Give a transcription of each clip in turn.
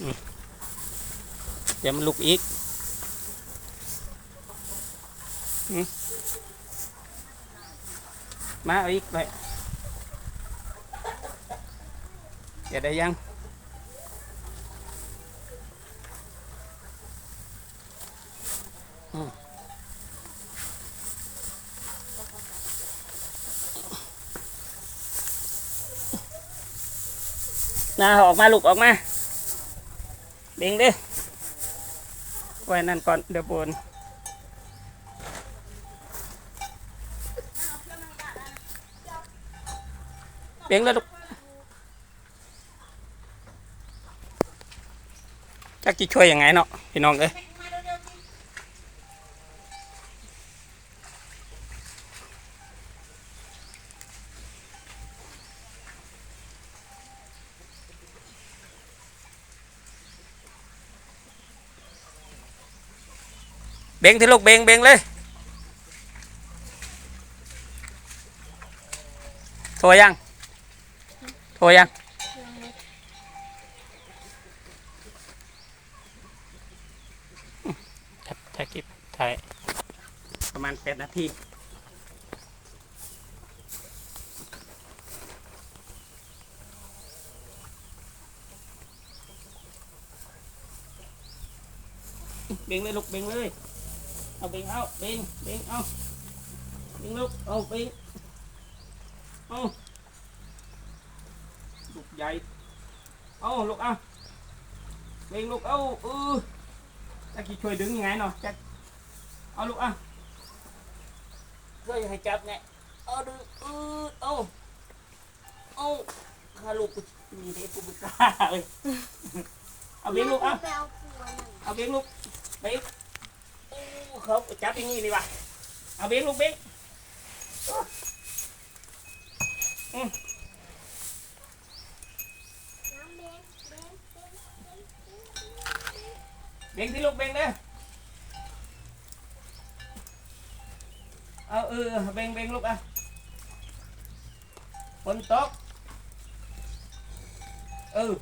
อืมเดี๋ยวมันลุกอีกอมาเอาอีกเลยเดี๋ยวได้ยังอืมนาออกมาลูกออกมา เบ่งเด้ไว้นั่นก่อนเดี๋ยวบนเบ่งแล้วลูกจักจะช่วยยังไงเนาะพี่น้องเอ้ย เบ่งที่ลูกเบ่งเบ่งเลยโทรยังโทรยังถ่ายถ่ายคลิปถ่ายประมาณแปดนาทีเบ่งเลยลูกเบ่งเลย เอาเบ่งเอาเบ่งเบ่งเอาเบ่งลูกเอาเบ่งเอาลูกใหญ่เอาลูกเอาเบ่งลูกเอาเออจะกี่ช่วยดึงยังไงเนาะจะเอาลูกเอาช่วยให้จับไงเอาดึงเออเอาเอาข้าลูกกูมีเด็กกูบุกล้าเลยเอาเบ่งลูกเอาไปเอาผัวมันเอาเบี้ยงลูกเบี้ยงโอ้ เขาจับอย่างนี้ดีว่ะเอาเบี้ยงลูกเบี้ยงอืมน้ำเบ้งเบ้งเบ้งเบ้งเบ้งเบี้ยงที่ลูกเบี้ยงเด้อเอาเออเบี้ยงเบี้ยงลูกอะฝนตกเออ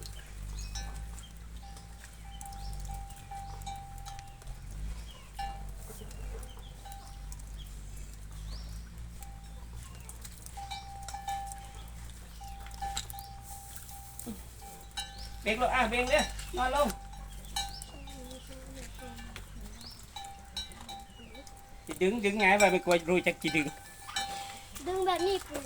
เบี้ยงลูกอะเบี้ยงเด้อนอนลง chị đứng đứng ngay và mày quay rồi chắc chị đứng ดึงแบบนี้ปู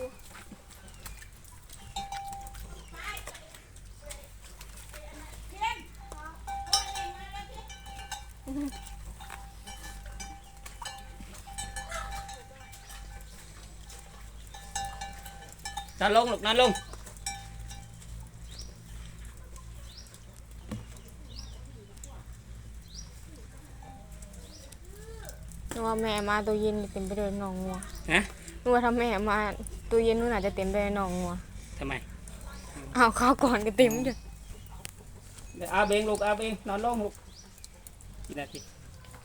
nó luôn lục nó luôn นึก ว่าแม่มาตัวเย็นจะเต็มไปด้วยหนองงัวฮะนึกว่าถ้าแม่มาตัวเย็นนู่นอาจจะเต็มไปด้วยหนองงัวทำไมเอาข้าวก่อนก็เต็มจ้ะเอาเบงลูกเอาเบงนอนลงลูกกี่นาที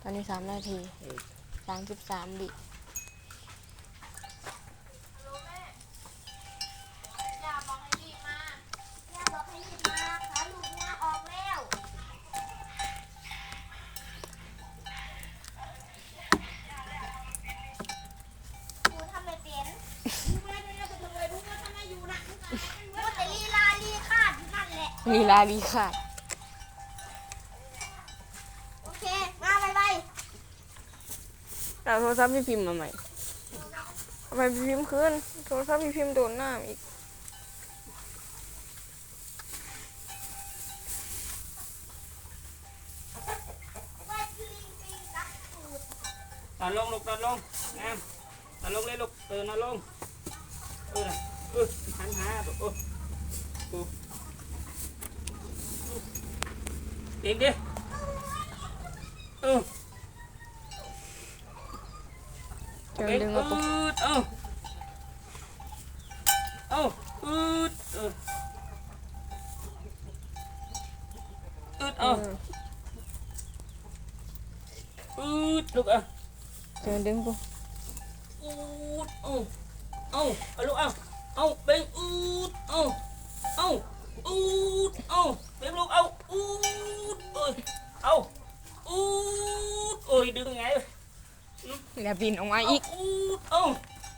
ตอนนี้สามนาทีเออ สามสิบสามบิ ละลีลาลีขาดโอเค มาไปไปเอาโทรศัพท์พี่พิมพ์มาใหม่เอาไปพี่พิมพ์คืนโทรศัพท์พี่พิมพ์โดนหน้าอีกว่าลิงปิงกักตูดนอนลงลูกนอนลงงามนอนลงเลยลูกเออนอนลงเออน่ะเออหันหาลูกเออเอ อเด็กดิเออเดินเด็กดึงอืมาปุ๊บดเออเอาอืดเอออื ยเอาอู้โอ้ยดึงไงแล้วยบินออกมาอีก อู้เอา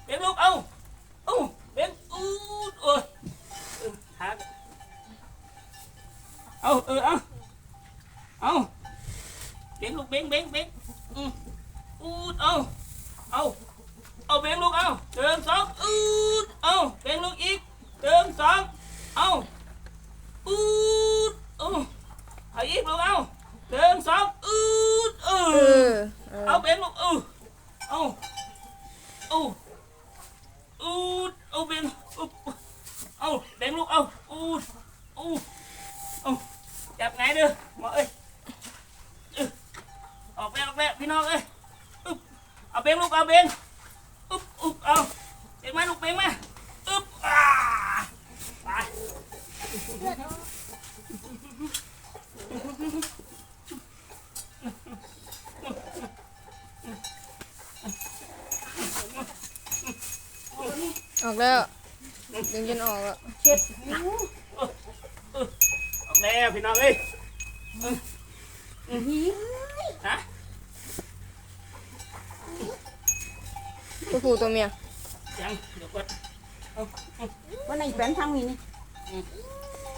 เลี้ยงลูกเอา บนลูกเอาเบนอึ๊บอึ๊บเอาเบนมาลูกเบนมาอึ๊บอ่าไปออกแล้วดึงจนออกอะออกแล้วพี่น้องเอ้ยฮะ ตัวผู้ตัวเมียยังเดี๋ยวก่อนวัน này bén thang gì nè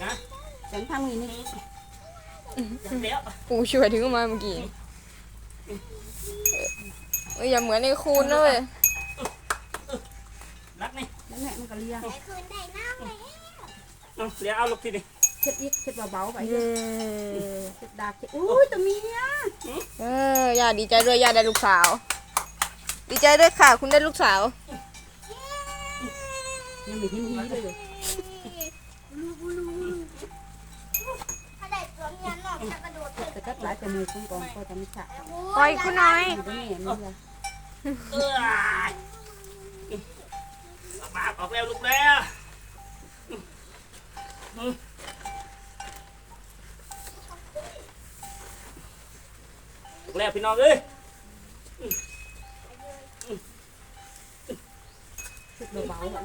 ฮะ bén thang gì nè ยังเดี๋ยวปูช่วยถึงออกมาเมื่อกี้เอ้ยอย่าเหมือนในคูณนะเว้ยรักนี่ bén mẹ nó cả lia ไอ้คืนได้น้ำเลยเอาเดี๋ยวเอาลูกทีดิ chết ít chết vào báo เอ vậy อ chết đạp chết ui tụi mi á เออย่าดีใจด้วยย่าได้ลูกสาว ดีใจด้วยค่ะ คุณได้ลูกสาว nhưng mình hiếm hí đây rồi ถ้าได้ตัวเมียนอกจะกระโดดเลย ta cắt lá cho mày không còn coi tao mới xạ ปล่อยคุณหน่อย thì đứa mẹ mới là เออปากออกแล้วลูกแล้วลูกแล้วพี่น้องเอ้ย chết vào báo vậy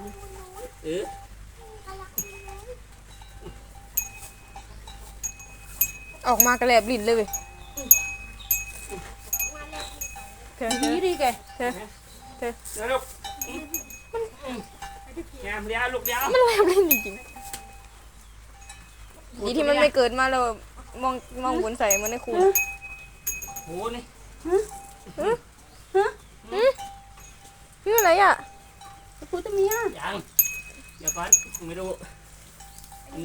เออออกมากระแลบลิ้นเลยเว้ยเธอ hí đi kìa เธอเดี๋ยวลูกงามเดี๋ยวลูกเดี๋ยวมันแลบลิ้นจริงๆดีที่มันไม่เกิดมาเรามองมองบนใส่เหมันในคูณโหนี่นี่อะไรอะ Ui tụi mi á ยังเดี๋ยวก่อนไม่รู้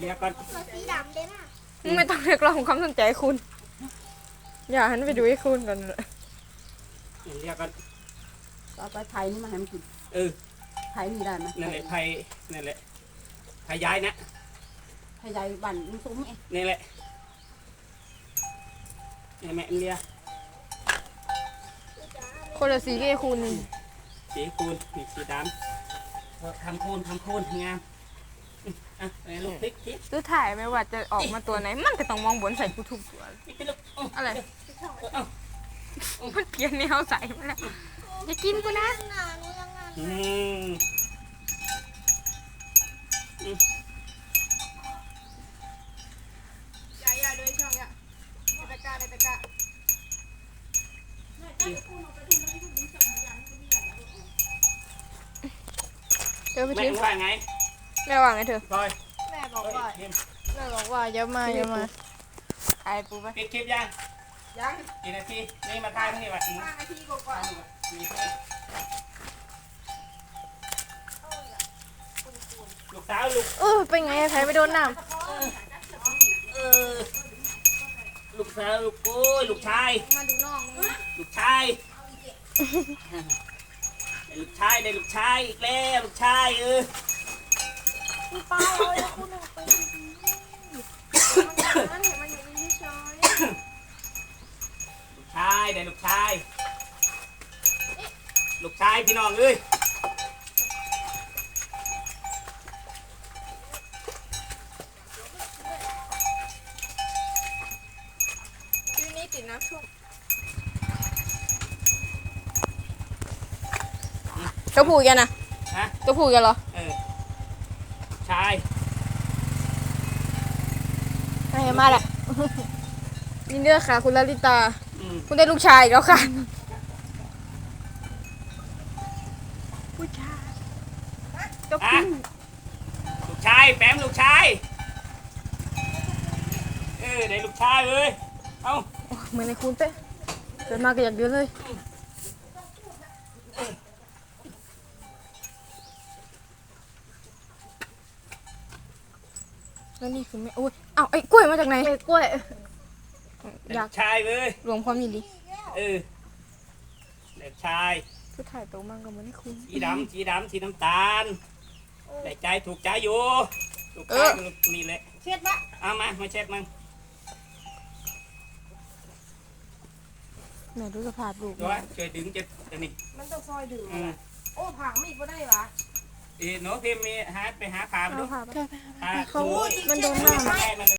เดี๋ยวก่อนตัวสีดำเด้มากมึงไม่ต้องเรียกร้องความสนใจคุณ อย่าหันไปดูให้คุณก่อนเดี๋ยวก่อน tao phải thầy nhưng mà hàm kịp เออ thầy gì đây mà นั่นแหละไผ่นั่นแหละไผ่ย้ายนะ thầy dạy bản súng mẹ นี่แหละนี่แม่เลียคนละสีกับคุณสีคูณนี่สีดำเออ ทำคูณทำคูณงามอะไอ้ลูกพริกพริกดูถ่ายไม่ว่าจะออกมาตัวไหน มันก็ต้องมองบนใส่กูทุกตัวพริกไปลูกเอาอะไร เอา มันเปลี่ยนแนวใส่มาแล้วอย่ากินกูนะ หนาหนูยังงานอืมอย่าอย่าด้วยช่องอย่าตะกาตะกาเดี๋ ยวไปแม่ทิ้งว่าไงแม่ว่าไงเธอพลอยแม่บอกเอ้ยว่าพิมพ์แม่บอกว่าอย่ามาอย่ามาไอ้ปูไปปิดคลิปยังยังกี่นาทีนี่มาทายทั้งนี้วะห้านาทีกว่ามีเพื่อนลูกสาวลูกเออเป็นไงใครไปโดนน้เออลูกสาวลูกโอ้ยลูกชายำมาดูน้องลูกชาย ได้ลูกชายได้ลูกชายอีกแล้วลูกชายเออป้าเลยคุณหนูไปดีๆมันเห็นมันอยู่ในที่ช้อยลูกชายได้ลูกชาย ลูกชายพี่น้องเอ้ย ตัวผูกกันนะฮะ ตัวผูกกันเหรอเออ ชายไม่มาแหละนี่เนื้อค่ะ คุณลลิตา อืมคุณได้ลูกชายอีกแล้วค่ะ ผู้ชายก็อะพึ่งลูกชาย แปมลูกชาย เออได้ลูกชายเลย เอาโอ้เหมือนในคุณเป๊ะเกิดมาก็อยากเดินเลย แล้วนี่คือไม่โอ้ยเอาไอ้กล้วยมาจากไหนกล้วยได้อยาลูกกชายเลยรวมความยินดีเออเด็กชายผู้ถ่ายโตมากก็เหมือนในคุณ สีดำสีดำสีน้ำตาลได้ใจถูกใจอยู่ลูกเอชาอยลูกนี่แหละเช็ดละเอามามาเช็ดมันแม่ดูสภาพลูกตัวช่วยดึงเจ็บอันนี้มันต้องซอยดื่มอืม โอ้ผักมีก็ได้หรอ เอ๋หนูพิมพ์มีหาไปหาพามาดูเอาผ้าไปพาเขาหนูมันโดนหน้าแม่มัน